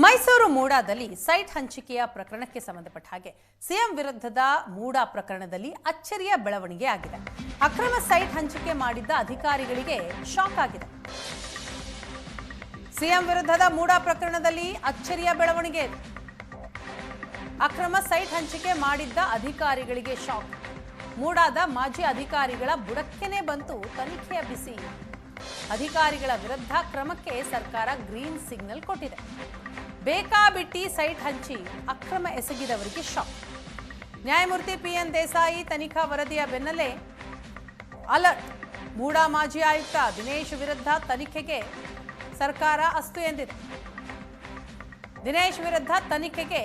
Mysuru ಮೂಡಾದಲ್ಲಿ site ಹಂಚಿಕೆಯ ಪ್ರಕರಣಕ್ಕೆ ಸಂಬಂಧಪಟ್ಟ ಹಾಗೆ ಸಿಎಂ ವಿರುದ್ಧದ ಮೂಡಾ ಪ್ರಕರಣದಲ್ಲಿ ಅಚ್ಚರಿಯ ಬೆಳವಣಿಗೆ ಆಗಿದೆ. ಅಕ್ರಮ ಸೈಟ್ ಹಂಚಿಕೆ ಮಾಡಿದ್ದ ಅಧಿಕಾರಿಗಳಿಗೆ ಶಾಕ್ ಆಗಿದೆ. ಸಿಎಂ ವಿರುದ್ಧದ ಮೂಡಾ ಪ್ರಕರಣದಲ್ಲಿ ಅಚ್ಚರಿಯ ಬೆಳವಣಿಗೆ. ಅಕ್ರಮ ಸೈಟ್ ಹಂಚಿಕೆ ಮಾಡಿದ್ದ ಅಧಿಕಾರಿಗಳಿಗೆ ಶಾಕ್. ಮೂಡಾದ ಮಾಜಿ ಅಧಿಕಾರಿಗಳ ಬುಡಕ್ಕೆನೆ ಬಂತು ತನಿಖೆಯ ಬಿಸಿ. ಅಧಿಕಾರಿಗಳ ವಿರುದ್ಧ ಕ್ರಮಕ್ಕೆ ಸರ್ಕಾರ ಗ್ರೀನ್ ಸಿಗ್ನಲ್ ಕೊಟ್ಟಿದೆ. ಬೇಕಾಬಿಟ್ಟಿ ಸೈಟ್ ಹಂಚಿ ಅಕ್ರಮ ಎಸಗಿದವರಿಗೆ ಶಾಕ್. ನ್ಯಾಯಮೂರ್ತಿ ಪಿಎನ್ ದೇಸಾಯಿ ತನಿಖಾ ವರದಿಯ ಬೆನ್ನಲ್ಲೇ ಅಲರ್ಟ್. ಮೂಡಾ ಮಾಜಿ ಆಯುಕ್ತ ದಿನೇಶ್ ವಿರುದ್ಧ ತನಿಖೆಗೆ ಸರ್ಕಾರ ಅಸ್ತು ಎಂದಿದೆ. ದಿನೇಶ್ ವಿರುದ್ಧ ತನಿಖೆಗೆ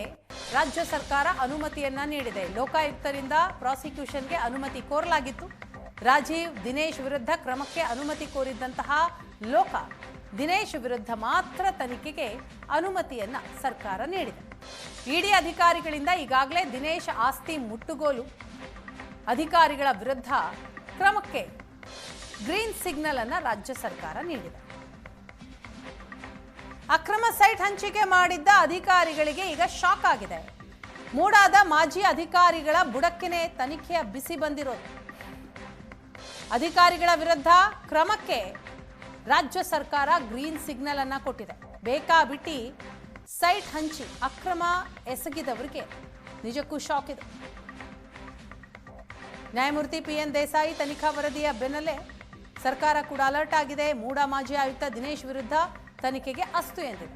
ರಾಜ್ಯ ಸರ್ಕಾರ ಅನುಮತಿಯನ್ನ ನೀಡಿದೆ. ಲೋಕಾಯುಕ್ತರಿಂದ ಪ್ರಾಸಿಕ್ಯೂಷನ್ಗೆ ಅನುಮತಿ ಕೋರಲಾಗಿತ್ತು. ರಾಜೀವ್ ದಿನೇಶ್ ವಿರುದ್ಧ ಕ್ರಮಕ್ಕೆ ಅನುಮತಿ ಕೋರಿದ್ದಂತಹ ಲೋಕ ದಿನೇಶ್ ವಿರುದ್ಧ ಮಾತ್ರ ತನಿಖೆಗೆ ಅನುಮತಿಯನ್ನ ಸರ್ಕಾರ ನೀಡಿದೆ. ಇಡಿ ಅಧಿಕಾರಿಗಳಿಂದ ಈಗಾಗಲೇ ದಿನೇಶ್ ಆಸ್ತಿ ಮುಟ್ಟುಗೋಲು. ಅಧಿಕಾರಿಗಳ ವಿರುದ್ಧ ಕ್ರಮಕ್ಕೆ ಗ್ರೀನ್ ಸಿಗ್ನಲ್ ಅನ್ನ ರಾಜ್ಯ ಸರ್ಕಾರ ನೀಡಿದೆ. ಅಕ್ರಮ ಸೈಟ್ ಹಂಚಿಕೆ ಮಾಡಿದ್ದ ಅಧಿಕಾರಿಗಳಿಗೆ ಈಗ ಶಾಕ್ ಆಗಿದೆ. ಮೂಡಾದ ಮಾಜಿ ಅಧಿಕಾರಿಗಳ ಬುಡಕ್ಕಿನೇ ತನಿಖೆಯ ಬಿಸಿ ಬಂದಿರೋದು. ಅಧಿಕಾರಿಗಳ ವಿರುದ್ಧ ಕ್ರಮಕ್ಕೆ ರಾಜ್ಯ ಸರ್ಕಾರ ಗ್ರೀನ್ ಸಿಗ್ನಲ್ ಅನ್ನ ಕೊಟ್ಟಿದೆ. ಬೇಕಾಬಿಟ್ಟಿ ಸೈಟ್ ಹಂಚಿ ಅಕ್ರಮ ಎಸಗಿದವರಿಗೆ ನಿಜಕ್ಕೂ ಶಾಕ್ ಇದೆ. ನ್ಯಾಯಮೂರ್ತಿ ಪಿ ಎನ್ ದೇಸಾಯಿ ತನಿಖಾ ವರದಿಯ ಬೆನ್ನಲ್ಲೇ ಸರ್ಕಾರ ಕೂಡ ಅಲರ್ಟ್ ಆಗಿದೆ. ಮೂಡ ಮಾಜಿ ಆಯುಕ್ತ ದಿನೇಶ್ ವಿರುದ್ಧ ತನಿಖೆಗೆ ಅಸ್ತು ಎಂದಿದೆ.